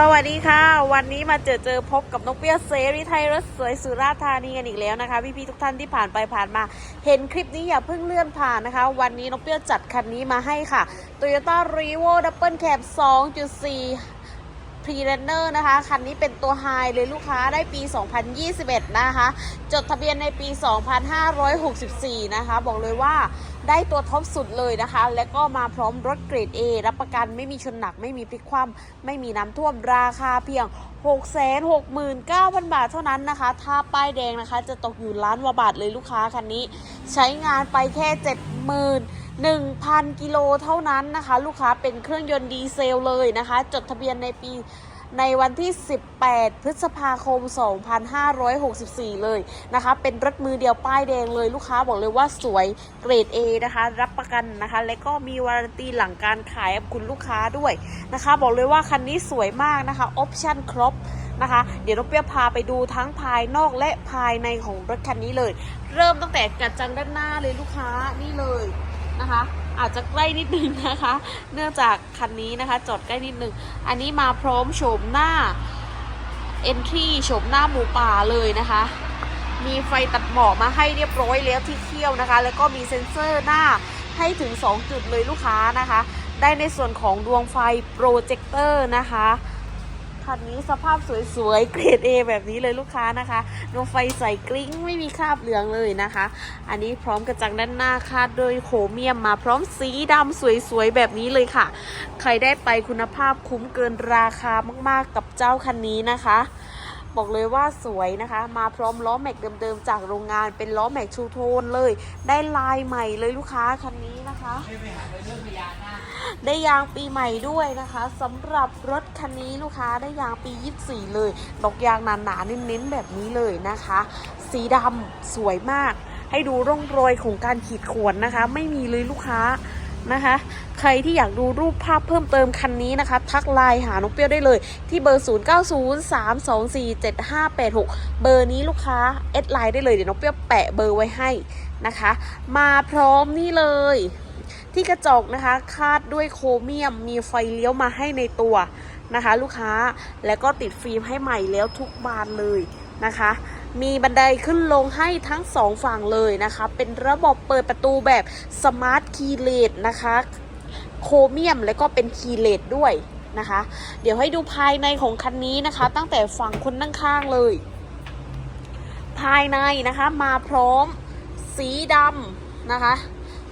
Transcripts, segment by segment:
สวัสดีค่ะ วันนี้มาเจอเจอพบกับนกเปี้ยเซรีไทยรถสวยสุราษฎร์ธานีกันอีกแล้วนะคะ พี่ๆทุกท่านที่ผ่านไปผ่านมา เห็นคลิปนี้อย่าเพิ่งเลื่อนผ่านนะคะ วันนี้นกเปี้ยจัดคันนี้มาให้ค่ะ Toyota r e v o Double Cab 2.4พรีเรนเนอร์นะคะ คันนี้เป็นตัวไฮเลยลูกค้าได้ปี 2021 นะคะ จดทะเบียนในปี 2564 นะคะ บอกเลยว่า ได้ตัวท็อปสุดเลยนะคะ และก็มาพร้อมรถเกรด A รับประกันไม่มีชนหนัก ไม่มีพลิกคว่ำไม่มีน้ำท่วมราคาเพียง 669,000 บาทเท่านั้นนะคะ ถ้าป้ายแดงนะคะ จะตกอยู่ล้านกว่าบาทเลยลูกค้าคันนี้ ใช้งานไปแค่ 70,000 1,000 กิโลเท่านั้นนะคะ ลูกค้าเป็นเครื่องยนต์ดีเซลเลยนะคะ จดทะเบียนในปี ในวันที่ 18 พฤษภาคม 2564 เลยนะคะ เป็นรถมือเดียวป้ายแดงเลยลูกค้าบอกเลยว่าสวยเกรด A นะคะ รับประกันนะคะ และก็มีวารันตีหลังการขายกับคุณลูกค้าด้วยนะคะ บอกเลยว่าคันนี้สวยมากนะคะออปชั่นครบนะคะเดี๋ยวน้องเปียพาไปดูทั้งภายนอกและภายในของรถคันนี้เลย เริ่มตั้งแต่กระจังด้านหน้าเลยลูกค้านี่เลยนะคะ อาจจะใกล้นิดนึงนะคะ เนื่องจากคันนี้นะคะจอดใกล้นิดนึง อันนี้มาพร้อมโฉมหน้า Entry โฉมหน้าหมูป่าเลยนะคะ มีไฟตัดหมอกมาให้เรียบร้อยแล้วที่เขี้ยวนะคะ แล้วก็มีเซ็นเซอร์หน้าให้ถึง 2 จุดเลยลูกค้านะคะ ได้ในส่วนของดวงไฟโปรเจคเตอร์นะคะ คันนี้สภาพสวยๆ เกรด A แบบนี้เลยลูกค้านะคะดวงไฟใสกริ้งไม่มีคราบเหลืองเลยนะคะ อันนี้พร้อมกระจังด้านหน้าคาดโดยโครเมียมมาพร้อมสีดำสวยๆ แบบนี้เลยค่ะ ใครได้ไปคุณภาพคุ้มเกินราคามากๆกับเจ้าคันนี้นะคะบอกเลยว่าสวยนะคะ มาพร้อมล้อแม็กเดิมๆจากโรงงานเป็นล้อแม็กชูโทนเลย ได้ลายใหม่เลยลูกค้าคันนี้นะคะ ได้ยางปีใหม่ด้วยนะคะสำหรับรถ คันนี้ลูกค้าได้ยางปี 24 เลยดอกยางหนาๆเน้นๆแบบนี้เลยนะคะ สีดำสวยมาก ให้ดูร่องรอยของการขีดข่วนนะคะ ไม่มีเลยลูกค้านะคะ ใครที่อยากดูรูปภาพเพิ่มเติมคันนี้นะคะ ทักไลน์หาน้องเปรี้ยวได้เลย ที่เบอร์ 0903247586 เบอร์นี้ลูกค้าเอดไลน์ได้เลย เดี๋ยวน้องเปรี้ยวแปะเบอร์ไว้ให้นะคะ มาพร้อมนี่เลย ที่กระจกนะคะ คาดด้วยโครเมียมมีไฟเลี้ยวมาให้ในตัว นะคะ ลูกค้าแล้วก็ติดฟิล์มให้ใหม่แล้วทุกบานเลยนะคะ มีบันไดขึ้นลงให้ทั้งสองฝั่งเลยนะคะ เป็นระบบเปิดประตูแบบสมาร์ทคีย์เลสนะคะ โครเมียมแล้วก็เป็นคีย์เลสด้วยนะคะ เดี๋ยวให้ดูภายในของคันนี้นะคะ ตั้งแต่ฝั่งคนนั่งข้างเลย ภายในนะคะมาพร้อมสีดำนะคะ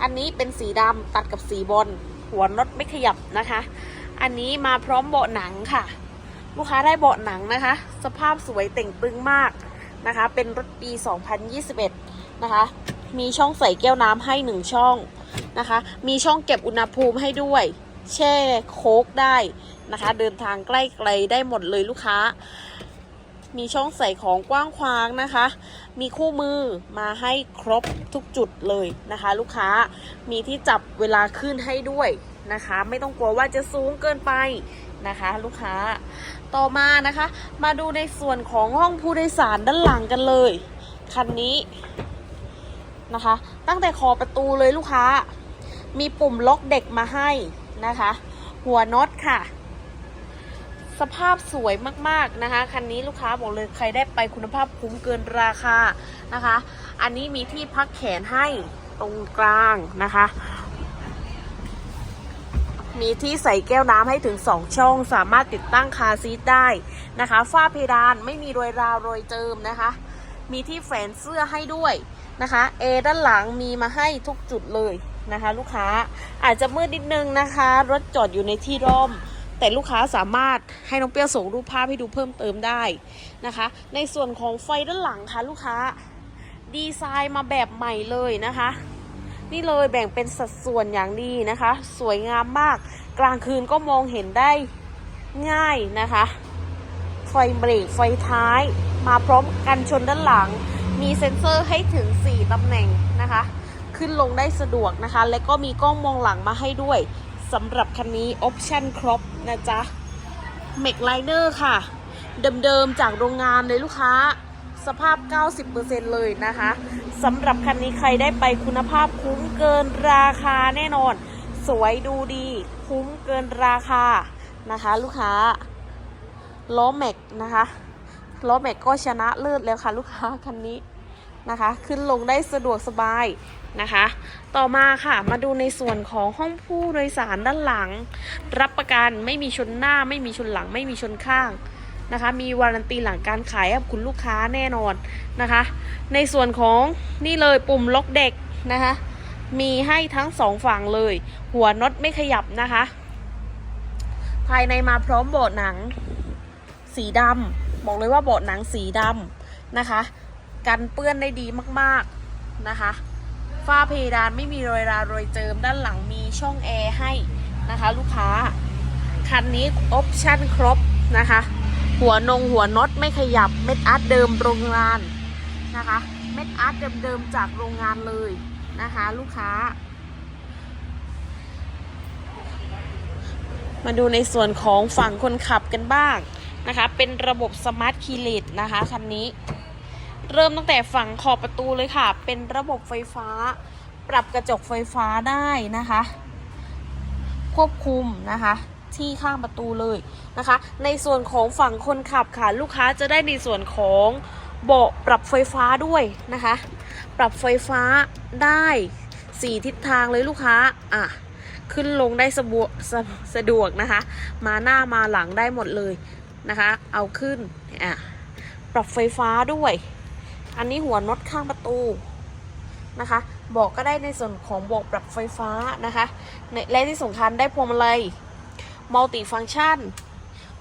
อันนี้เป็นสีดำตัดกับสีบอลหัวน็อตไม่ขยับนะคะ อันนี้มาพร้อมเบาะหนังค่ะ ลูกค้าได้เบาะหนังนะคะ สภาพสวยเต่งตึงมากนะคะ เป็นรถปี 2021 นะคะ มีช่องใส่แก้วน้ำให้หนึ่งช่องนะคะ มีช่องเก็บอุณหภูมิให้ด้วย แช่โค้กได้นะคะ เดินทางใกล้ไกลได้หมดเลยลูกค้า มีช่องใส่ของกว้างขวางนะคะ มีคู่มือมาให้ครบทุกจุดเลยนะคะ ลูกค้า มีที่จับเวลาขึ้นให้ด้วย นะคะ ไม่ต้องกลัวว่าจะสูงเกินไปนะคะ ลูกค้าต่อมานะคะ มาดูในส่วนของห้องผู้โดยสารด้านหลังกันเลย คันนี้นะคะ ตั้งแต่ขอประตูเลยลูกค้า มีปุ่มล็อกเด็กมาให้นะคะ หัวน็อตค่ะ สภาพสวยมากๆนะคะ คันนี้ลูกค้าบอกเลยใครได้ไปคุณภาพคุ้มเกินราคานะคะ อันนี้มีที่พักแขนให้ตรงกลางนะคะ มีที่ใส่แก้วน้ำให้ถึง 2 ช่อง สามารถติดตั้งคาซีทได้นะคะฝ้าเพดานไม่มีรอยราวรอยเจิมนะคะ มีที่แฝนเสื้อให้ด้วยนะคะเอด้านหลังมีมาให้ทุกจุดเลยนะคะ ลูกค้าอาจจะมืดนิดนึงนะคะ รถจอดอยู่ในที่ร่ม แต่ลูกค้าสามารถให้น้องเปี้ยวส่งรูปภาพให้ดูเพิ่มเติมได้นะคะ ในส่วนของไฟด้านหลังค่ะลูกค้า ดีไซน์มาแบบใหม่เลยนะคะ นี่เลยแบ่งเป็นสัดส่วนอย่างดีนะคะ สวยงามมาก กลางคืนก็มองเห็นได้ง่ายนะคะ ไฟเบรกไฟท้าย มาพร้อมกันชนด้านหลัง มีเซ็นเซอร์ให้ถึง 4ตำแหน่งนะคะ ขึ้นลงได้สะดวกนะคะ และก็มีกล้องมองหลังมาให้ด้วยสำหรับคันนี้ออปชั่นครบนะจ๊ะเมกไลเนอร์ค่ะ เดิมๆจากโรงงานเลยลูกค้า สภาพ 90%เลยนะคะสำหรับคันนี้ใครได้ไปคุณภาพคุ้มเกินราคาแน่นอน สวยดูดี คุ้มเกินราคานะคะ ลูกค้าล้อแม็กนะคะล้อแม็กก็ชนะเลิศแล้วค่ะ ลูกค้าคันนี้นะคะ ขึ้นลงได้สะดวกสบายนะคะ ต่อมาค่ะมาดูในส่วนของห้องผู้โดยสารด้านหลัง รับประกันไม่มีชนหน้าไม่มีชนหลังไม่มีชนข้าง นะคะ มีวารันตีหลังการขายให้กับคุณลูกค้าแน่นอนนะคะ ในส่วนของนี่เลยปุ่มล็อกเด็กนะคะ มีให้ทั้งสองฝั่งเลย หัวน็อตไม่ขยับนะคะ ภายในมาพร้อมเบาะหนัง สีดำบอกเลยว่าเบาะหนังสีดำนะคะ กันเปื้อนได้ดีมากๆนะคะฝ้าเพดานไม่มีรอยรารอยเจิมด้านหลังมีช่องแอร์ให้นะคะ ลูกค้า คันนี้ออปชั่นครบนะคะ หัวนงหัวน็อตไม่ขยับเม็ดอาร์ตเดิมโรงงานนะคะ เม็ดอาร์ตเดิมๆจากโรงงานเลยนะคะ ลูกค้า มาดูในส่วนของฝั่งคนขับกันบ้างนะคะ เป็นระบบสมาร์ทคีย์เลสนะคะคันนี้ เริ่มตั้งแต่ฝั่งขอบประตูเลยค่ะ เป็นระบบไฟฟ้า ปรับกระจกไฟฟ้าได้นะคะ ควบคุมนะคะ ที่ข้างประตูเลยนะคะ ในส่วนของฝั่งคนขับค่ะ ลูกค้าจะได้ในส่วนของเบาะปรับไฟฟ้าด้วยนะคะ ปรับไฟฟ้าได้สี่ทิศทางเลยลูกค้าอะขึ้นลงได้สะบวสสะดวกนะคะ มาหน้ามาหลังได้หมดเลยนะคะ เอาขึ้นอะปรับไฟฟ้าด้วย อันนี้หัวน็อตข้างประตูนะคะบอกก็ได้ในส่วนของบอกปรับไฟฟ้านะคะในและที่สำคัญได้พวงมาลัย มัลติฟัง c t ชัน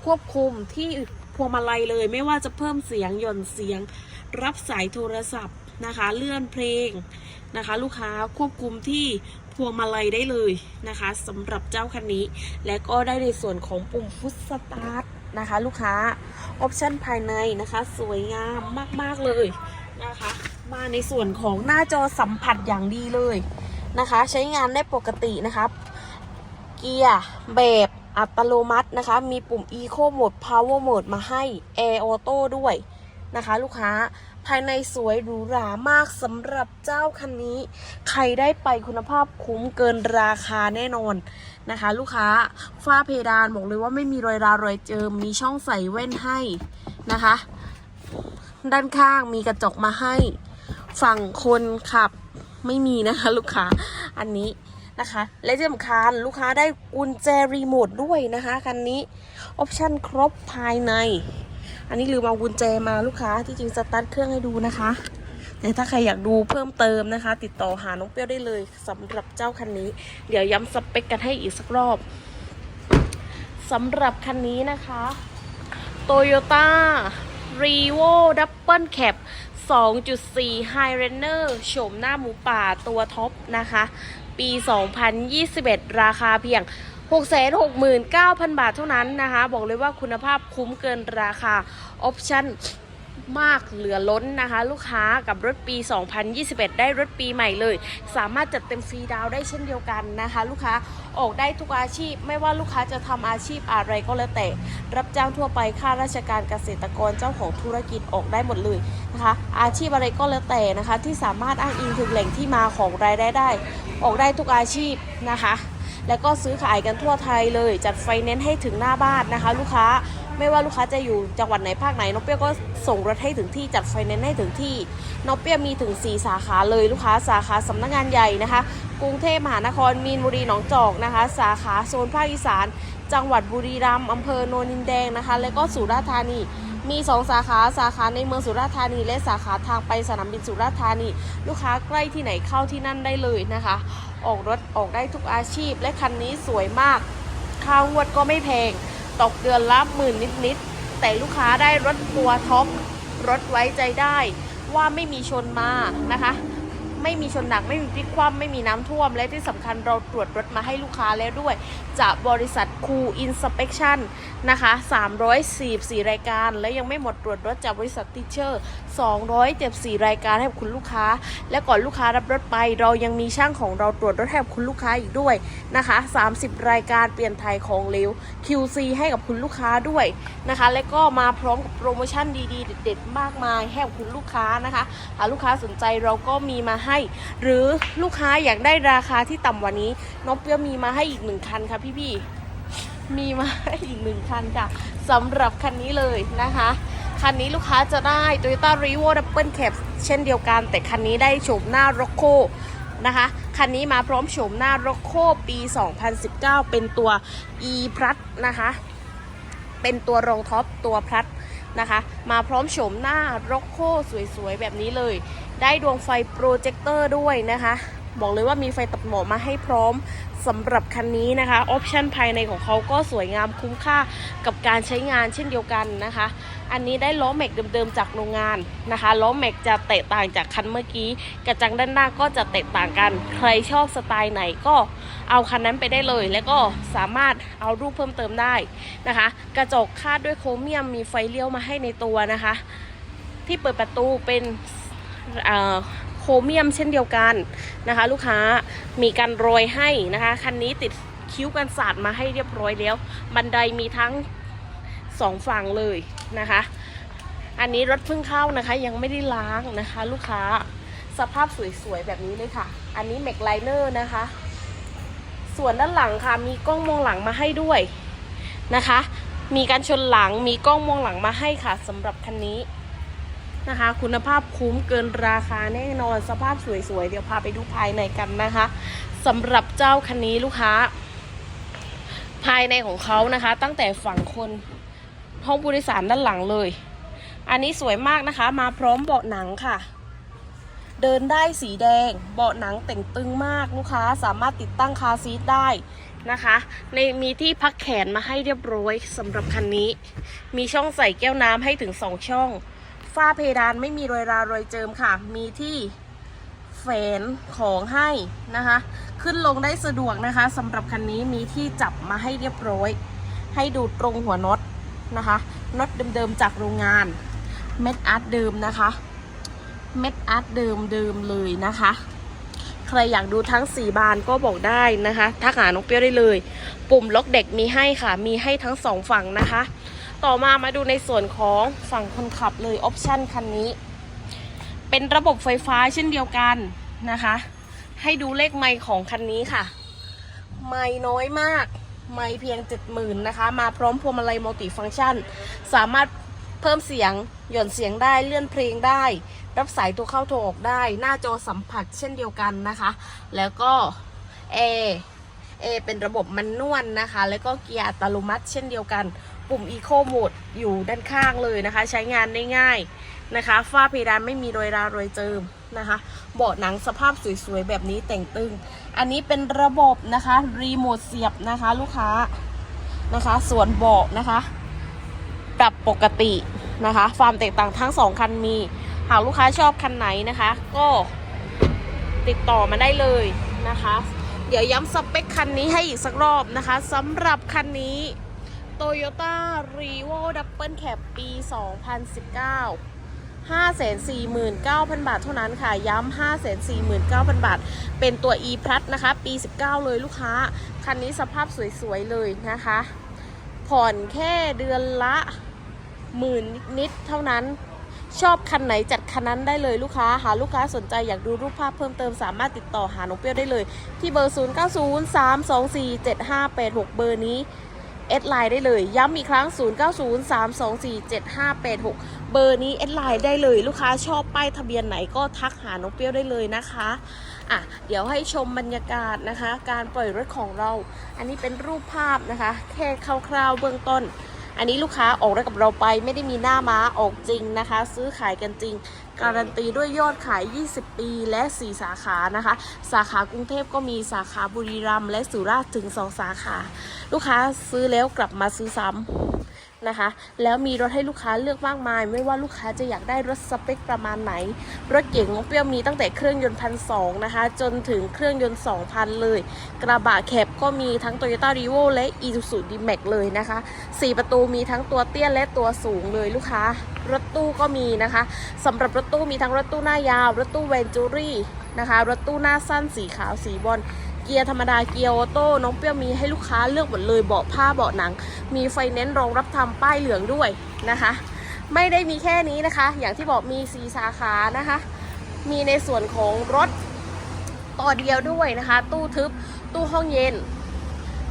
ควบคุมที่พวงมาลัยเลยไม่ว่าจะเพิ่มเสียงหย่อนเสียง รับสายโทรศัพท์นะคะ เลื่อนเพลงนะคะ ลูกค้าควบคุมที่พวงมาลัยได้เลยนะคะสำหรับเจ้าคันนี้ และก็ได้ในส่วนของปุ่มฟุตสตาร์ทนะคะ ลูกค้าออปชันภายในนะคะ สวยงามมากๆเลยนะคะ มาในส่วนของหน้าจอสัมผัสอย่างดีเลยนะคะ ใช้งานได้ปกตินะครับ เกียร์แบบ อัตโนมัตินะคะ มีปุ่ม Eco Mode Power Mode มาให้ Air Auto ด้วยนะคะ ลูกค้าภายในสวยหรูหรามากสำหรับเจ้าคันนี้ ใครได้ไปคุณภาพคุ้มเกินราคาแน่นอนนะคะ ลูกค้าฝ้าเพดานบอกเลยว่าไม่มีรอยรารอยเจิม มีช่องใส่แว่นให้นะคะ ด้านข้างมีกระจกมาให้ ฝั่งคนขับไม่มีนะคะ ลูกค้าอันนี้ นะคะ และที่สำคัญลูกค้าได้กุญแจรีโมทด้วยนะคะคันนี้ออปชั่นครบภายใน อันนี้ลืมเอากุญแจมาลูกค้าที่จริงสตาร์ทเครื่องให้ดูนะคะแต่ถ้าใครอยากดูเพิ่มเติมนะคะ ติดต่อหาน้องเปรี้ยวได้เลยสำหรับเจ้าคันนี้ เดี๋ยวย้ำสเปคกันให้อีกสักรอบสำหรับคันนี้นะคะ Toyota r e v o Double Cab 2.4 High Runner โฉมหน้าหมูป่าตัวท็อปนะคะ ปี 2021 ราคาเพียง 669,000 บาทเท่านั้นนะคะ บอกเลยว่าคุณภาพคุ้มเกินราคา ออปชั่น มากเหลือล้นนะคะ ลูกค้ากับรถปี 2021 ได้รถปีใหม่เลย สามารถจัดเต็มฟรีดาวได้เช่นเดียวกันนะคะ ลูกค้าออกได้ทุกอาชีพ ไม่ว่าลูกค้าจะทำอาชีพอะไรก็แล้วแต่ รับจ้างทั่วไปข้าราชการเกษตรกรเจ้าของธุรกิจออกได้หมดเลยนะคะ อาชีพอะไรก็แล้วแต่นะคะ ที่สามารถอ้างอิงถึงแหล่งที่มาของรายได้ได้ ออกได้ทุกอาชีพนะคะ แล้วก็ซื้อขายกันทั่วไทยเลย จัดไฟแนนซ์ให้ถึงหน้าบ้านนะคะ ลูกค้า ไม่ว่าลูกค้าจะอยู่จังหวัดไหนภาคไหนน้องเปี้ยก็ส่งรถให้ถึงที่จัดไฟแนนซ์ให้ถึงที่น้องเปี้ยมีถึง 4 สาขาเลยลูกค้าสาขาสำนักงานใหญ่นะคะ กรุงเทพมหานครมีนบุรีหนองจอกนะคะ สาขาโซนภาคอีสาน จังหวัดบุรีรัมย์อำเภอโนนินแดงนะคะ แล้วก็สุราษฎร์ธานีมี 2 สาขาสาขาในเมืองสุราษฎร์ธานี และสาขาทางไปสนามบินสุราษฎร์ธานี ลูกค้าใกล้ที่ไหนเข้าที่นั่นได้เลยนะคะ ออกรถออกได้ทุกอาชีพ และคันนี้สวยมากค่างวดก็ไม่แพง ตกเดือนละหมื่นนิดๆ แต่ลูกค้าได้รถตัวท็อปรถไว้ใจได้ว่าไม่มีชนมานะคะ ไม่มีชนหนักไม่มีพลิกคว่ำไม่มีน้ำท่วม และที่สำคัญเราตรวจรถมาให้ลูกค้าแล้วด้วย จากบริษัทคูอินสเป t ชั่นนะคะ344 รายการ และยังไม่หมดตรวจรถจากบริษัทติเชอร์274 รายการให้กับคุณลูกค้า และก่อนลูกค้ารับรถไป เรายังมีช่างของเราตรวจรถให้กับคุณลูกค้าอีกด้วยนะคะ 30 รายการเปลี่ยนไทยของเลว QC ให้กับคุณลูกค้าด้วยนะคะ และก็มาพร้อมกับโปรโมชั่นดีๆ เด็ดๆ มากมายให้กับคุณลูกค้านะคะหากลูกค้าสนใจเราก็มีมาให้หรือลูกค้าอยากได้ราคาที่ต่ำกว่านี้น้องเปียวมีมาให้อีกหนึ่งคันค่ะพี่ๆมีมาให้อีกหนึ่งคันค่ะสำหรับคันนี้เลยนะคะ คันนี้ลูกค้าจะได้ Toyota r e v o Double Cab เช่นเดียวกัน แต่คันนี้ได้โฉมหน้า r o c c o นะคะคันนี้มาพร้อมโฉมหน้า r o c c o ปี 2019 เป็นตัว e p l u s นะคะ เป็นตัวรองท็อปตัวพลัดนะคะ มาพร้อมโฉมหน้า r o c c o สวยๆ แบบนี้เลย ได้ดวงไฟโปรเจคเตอร์ด้วยนะคะ บอกเลยว่ามีไฟตัดหมอกมาให้พร้อมสำหรับคันนี้นะคะออปชันภายในของเขาก็สวยงามคุ้มค่ากับการใช้งานเช่นเดียวกันนะคะ อันนี้ได้ล้อแม็กเดิมๆจากโรงงานนะคะล้อแม็กจะแตกต่างจากคันเมื่อกี้ กระจังด้านหน้าก็จะแตกต่างกัน ใครชอบสไตล์ไหนก็เอาคันนั้นไปได้เลย แล้วก็สามารถเอารูปเพิ่มเติมได้นะคะ กระจกคาดด้วยโครเมียมมีไฟเลี้ยวมาให้ในตัวนะคะ ที่เปิดประตูเป็น โครเมียมเช่นเดียวกันนะคะ ลูกค้ามีการโรยให้นะคะ คันนี้ติดคิ้วกันศาสตร์มาให้เรียบร้อยแล้ว บันไดมีทั้งสองฝั่งเลยนะคะ อันนี้รถเพิ่งเข้านะคะยังไม่ได้ล้างนะคะ ลูกค้าสภาพสวยๆแบบนี้เลยค่ะ อันนี้แม็กไลเนอร์นะคะ ส่วนด้านหลังค่ะมีกล้องมองหลังมาให้ด้วยนะคะ มีการชนหลังมีกล้องมองหลังมาให้ค่ะสำหรับคันนี้ นะคะ คุณภาพคุ้มเกินราคาแน่นอนสภาพสวยๆ เดี๋ยวพาไปดูภายในกันนะคะสำหรับเจ้าคันนี้ลูกค้า ภายในของเขานะคะ ตั้งแต่ฝั่งคนห้องผู้โดยสารด้านหลังเลย อันนี้สวยมากนะคะ มาพร้อมเบาะหนังค่ะ เดินได้สีแดง เบาะหนังแต่งตึงมากลูกค้าสามารถติดตั้งคาซีทได้นะคะ ในมีที่พักแขนมาให้เรียบร้อยสำหรับคันนี้ มีช่องใส่แก้วน้ำให้ถึงสองช่อง ฝ้าเพดานไม่มีรอยรารอยเจิมค่ะ มีที่แฝนของให้นะคะ ขึ้นลงได้สะดวกนะคะสำหรับคันนี้มีที่จับมาให้เรียบร้อย ให้ดูตรงหัวน็อตนะคะน็อตเดิมๆจากโรงงาน เม็ดอาร์ตเดิมนะคะ เม็ดอาร์ตเดิมเดิมๆเลยนะคะ ใครอยากดูทั้ง 4 บานก็บอกได้นะคะ ทักหาน้องเปรี้ยวได้เลย ปุ่มล็อกเด็กมีให้ค่ะ มีให้ทั้งสองฝั่งนะคะ ต่อมามาดูในส่วนของฝั่งคนขับเลยออปชันคันนี้ เป็นระบบไฟฟ้าเช่นเดียวกันนะคะ ให้ดูเลขไมค์ของคันนี้ค่ะ ไมค์น้อยมาก ไมค์เพียง 70,000นะคะ มาพร้อมพวงมาลัยมัลติฟังก์ชัน สามารถเพิ่มเสียง หย่อนเสียงได้เลื่อนเพลงได้ รับสายตัวเข้าโทรออกได้ หน้าจอสัมผัสเช่นเดียวกันนะคะ แล้วก็แอร์แอร์เป็นระบบมันนวลนะคะ แล้วก็เกียร์อัตโนมัติเช่นเดียวกัน ปุ่ม Eco Mode อยู่ด้านข้างเลยนะคะ ใช้งานได้ง่ายนะคะฝ้าเพดานไม่มีรอยรารอยเจิมนะคะ เบาะหนังสภาพสวยๆ แบบนี้แต่งตึง อันนี้เป็นระบบนะคะรีโมทเสียบนะคะลูกค้านะคะ ส่วนเบาะนะคะปรับปกตินะคะความแตกต่างทั้งสองคันมี หากลูกค้าชอบคันไหนนะคะ ก็ติดต่อมาได้เลยนะคะ เดี๋ยวย้ำสเปคคันนี้ให้อีกสักรอบนะคะสำหรับคันนี้ Toyota r e v o Double Cab ปี 2019 549,000 บาทเท่านั้นค่ะ ย้ำ549,000 บาท เป็นตัว e plus นะคะ ปี 19 เลยลูกค้า คันนี้สภาพสวย ๆ เลยนะคะ ผ่อนแค่เดือนละหมื่นนิดเท่านั้น ชอบคันไหนจัดคันนั้นได้เลยลูกค้า หาลูกค้าสนใจอยากดูรูปภาพเพิ่มเติมสามารถติดต่อหาน้องเปรี้ยวได้เลย ที่เบอร์ 0903247586 เบอร์นี้ เอดไลน์ได้เลย ย้ำอีกครั้ง 0903247586 เบอร์นี้เอดไลน์ได้เลย ลูกค้าชอบป้ายทะเบียนไหนก็ทักหาน้องเปรี้ยวได้เลยนะคะอะเดี๋ยวให้ชมบรรยากาศนะคะ การปล่อยรถของเรา อันนี้เป็นรูปภาพนะคะ แค่คร่าวๆเบื้องต้น อันนี้ลูกค้าออกได้กับเราไปไม่ได้มีหน้าม้าออกจริงนะคะ ซื้อขายกันจริง การันตีด้วยยอดขาย 20 ปีและ 4 สาขานะคะ สาขากรุงเทพก็มีสาขาบุรีรัมย์และสุราษฎร์ถึง 2 สาขา ลูกค้าซื้อแล้วกลับมาซื้อซ้ำ นะคะ แล้วมีรถให้ลูกค้าเลือกมากมาย ไม่ว่าลูกค้าจะอยากได้รถสเปคประมาณไหน รถเก๋งของเปรี้ยวมีตั้งแต่เครื่องยนต์พันสองนะคะ จนถึงเครื่องยนต์ 2,000 เลย กระบะแคบก็มีทั้ง Toyota r e v o และ Isuzu D-Max เลยนะคะ 4 ประตูมีทั้งตัวเตี้ยและตัวสูงเลยลูกค้ารถตู้ก็มีนะคะสำหรับรถตู้มีทั้งรถตู้หน้ายาว รถตู้เวนจูรี่นะคะ รถตู้หน้าสั้นสีขาวสีบอล เกียร์ธรรมดาเกียร์ออโต้น้องเปรี้ยวมีให้ลูกค้าเลือกหมดเลยเบาะผ้าเบาะหนัง มีไฟแนนซ์รองรับทำป้ายเหลืองด้วยนะคะ ไม่ได้มีแค่นี้นะคะ อย่างที่บอกมีสีสาขานะคะ มีในส่วนของรถต่อเดียวด้วยนะคะ ตู้ทึบตู้ห้องเย็น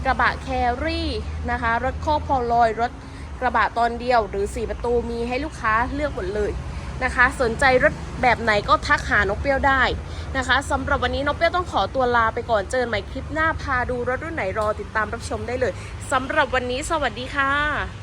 กระบะแครี่นะคะ รถโคกพอลอยรถกระบะตอนเดียวหรือ 4 ประตูมีให้ลูกค้าเลือกหมดเลยนะคะ สนใจรถแบบไหนก็ทักหานกเปรี้ยวได้ นะคะสำหรับวันนี้นกเปี้ยต้องขอตัวลาไปก่อนเจอกันใหม่คลิปหน้าพาดูรถรุ่นไหนรอติดตามรับชมได้เลยสำหรับวันนี้สวัสดีค่ะ